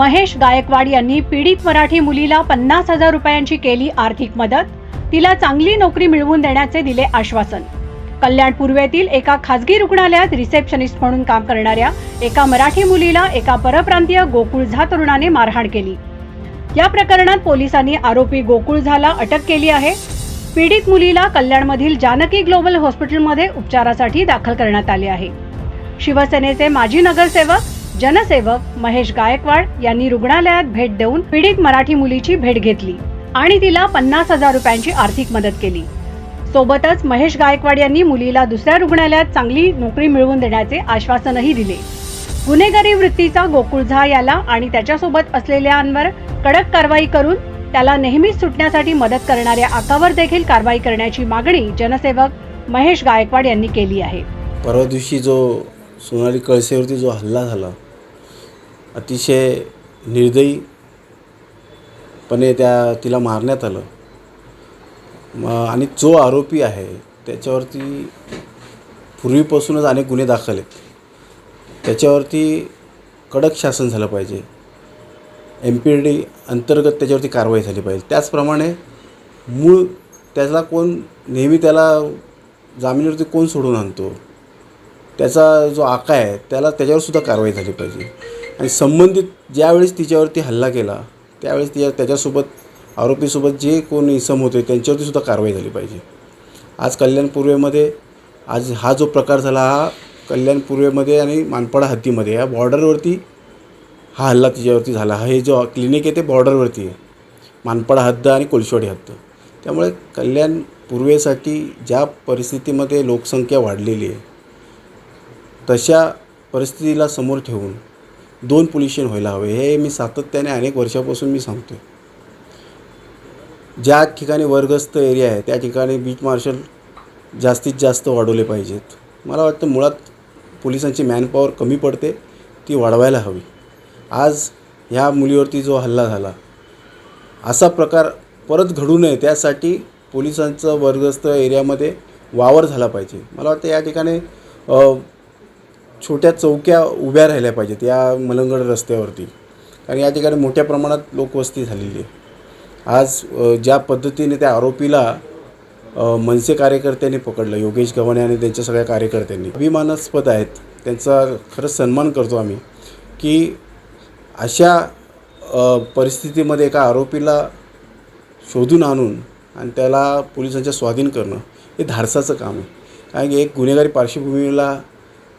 महेश गायकवाड यांनी पीडित मराठी मुलीला पन्नास हजार रुपयांची केली आर्थिक मदत. तिला चांगली नोकरी मिळवून देण्याचे दिले आश्वासन. कल्याण पूर्वेतील एका खासगी रुग्णालयात रिसेप्शनिस्ट म्हणून काम करणाऱ्या एका मराठी मुलीला एका परप्रांतीय गोकुळ झा तरुणाने मारहाण केली. या प्रकरणात पोलिसांनी आरोपी गोकुळ झाला अटक केली आहे. पीडित मुलीला कल्याणमधील जानकी ग्लोबल हॉस्पिटलमध्ये उपचारासाठी दाखल करण्यात आले आहे. शिवसेनेचे माजी नगरसेवक जनसेवक महेश गायकवाड यांनी रुग्णालयात भेट देऊन पीडित मराठी मुलीची भेट घेतली आणि तिला पन्नास हजार रुपयांची आर्थिक मदत केली. सोबतच महेश गायकवाड यांनी मुलीला दुसऱ्या रुग्णालयात चांगली नोकरी मिळवून देण्याचे आश्वासनही दिले. गुन्हेगारी वृत्तीचा गोकुळ झा याला आणि त्याच्यासोबत असलेल्यांवर कडक कारवाई करून त्याला नेहमीच सुटण्यासाठी मदत करणाऱ्या आकावर देखील कारवाई करण्याची मागणी जनसेवक महेश गायकवाड यांनी केली आहे. परवा दिवशी जो सोनाली कळसेवरती जो हल्ला झाला अतिशय निर्दयीपणे त्या तिला मारण्यात आलं. म आणि जो आरोपी आहे त्याच्यावरती पूर्वीपासूनच अनेक गुन्हे दाखल आहेत. त्याच्यावरती कडक शासन झालं पाहिजे. एम पी डी अंतर्गत त्याच्यावरती कारवाई झाली पाहिजे. त्याचप्रमाणे मूळ त्याला कोण नेहमी त्याला जामिनीवरती कोण सोडून आणतो? त्याचा जो आका आहे त्याला त्याच्यावरसुद्धा कारवाई झाली पाहिजे. आणि संबंधित ज्यावेळेस तिच्यावरती हल्ला केला त्यावेळेस तिच्या त्याच्यासोबत आरोपीसोबत जे कोण इसम होते त्यांच्यावरती सुद्धा कारवाई झाली पाहिजे. आज कल्याण पूर्वेमध्ये आज हा जो प्रकार झाला हा कल्याण पूर्वेमध्ये आणि मानपाडा हद्दीमध्ये या बॉर्डरवरती हा हल्ला तिच्यावरती झाला. हा हे जो क्लिनिक आहे ते बॉर्डरवरती आहे. मानपाडा हद्द आणि कोळशेवाडी हद्द. त्यामुळे कल्याण पूर्वेसाठी ज्या परिस्थितीमध्ये लोकसंख्या वाढलेली आहे तशा परिस्थितीला समोर ठेवून दोन पोल्युशन व्हायला हवे. हे मी सातत्याने अनेक वर्षापासून मी सांगतो आहे ज्या ठिकाणी वर्गस्त एरिया आहे त्या ठिकाणी बीच मार्शल जास्तीत जास्त वाढवले पाहिजेत. मला वाटतं मुळात पोलिसांची मॅनपॉवर कमी पडते ती वाढवायला हवी. आज ह्या मुलीवरती जो हल्ला झाला असा प्रकार परत घडू नये त्यासाठी पोलिसांचं वर्गस्त एरियामध्ये वावर झाला पाहिजे. मला वाटतं या ठिकाणी छोट्या चौक्या उभ्या राहिल्या पाहिजेत या मलंगड रस्त्यावरती. कारण या ठिकाणी मोठ्या प्रमाणात लोकवस्ती झालेली आहे. आज ज्या पद्धतीने त्या आरोपीला मनसे कार्यकर्त्यांनी पकडलं योगेश गव्हाणे आणि त्यांच्या सगळ्या कार्यकर्त्यांनी अभिमानास्पद आहेत. त्यांचा खरंच सन्मान करतो आम्ही की अशा परिस्थितीमध्ये एका आरोपीला शोधून आणून आणि त्याला पोलिसांच्या स्वाधीन करणं हे धाडसाचं काम आहे. कारण की एक गुन्हेगारी पार्श्वभूमीला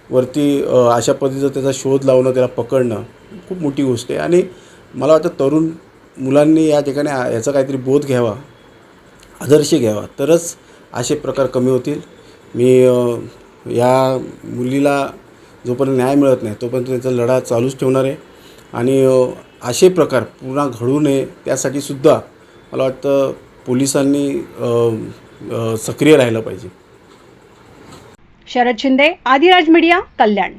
वरती अशा पद्धतीचं त्याचा शोध लावणं त्याला पकडणं खूप मोठी गोष्ट आहे. आणि मला वाटतं तरुण मुलांनी या ठिकाणी याचा काहीतरी बोध घ्यावा आदर्श घ्यावा. तरच असे प्रकार कमी होतील. मी या मुलीला जोपर्यंत न्याय मिळत नाही तोपर्यंत त्याचा लढा चालूच ठेवणार आहे. आणि असे प्रकार पुन्हा घडू नये त्यासाठी सुद्धा मला वाटतं पोलिसांनी सक्रिय राहिलं पाहिजे. शरद शिंदे आदिराज मीडिया कल्याण.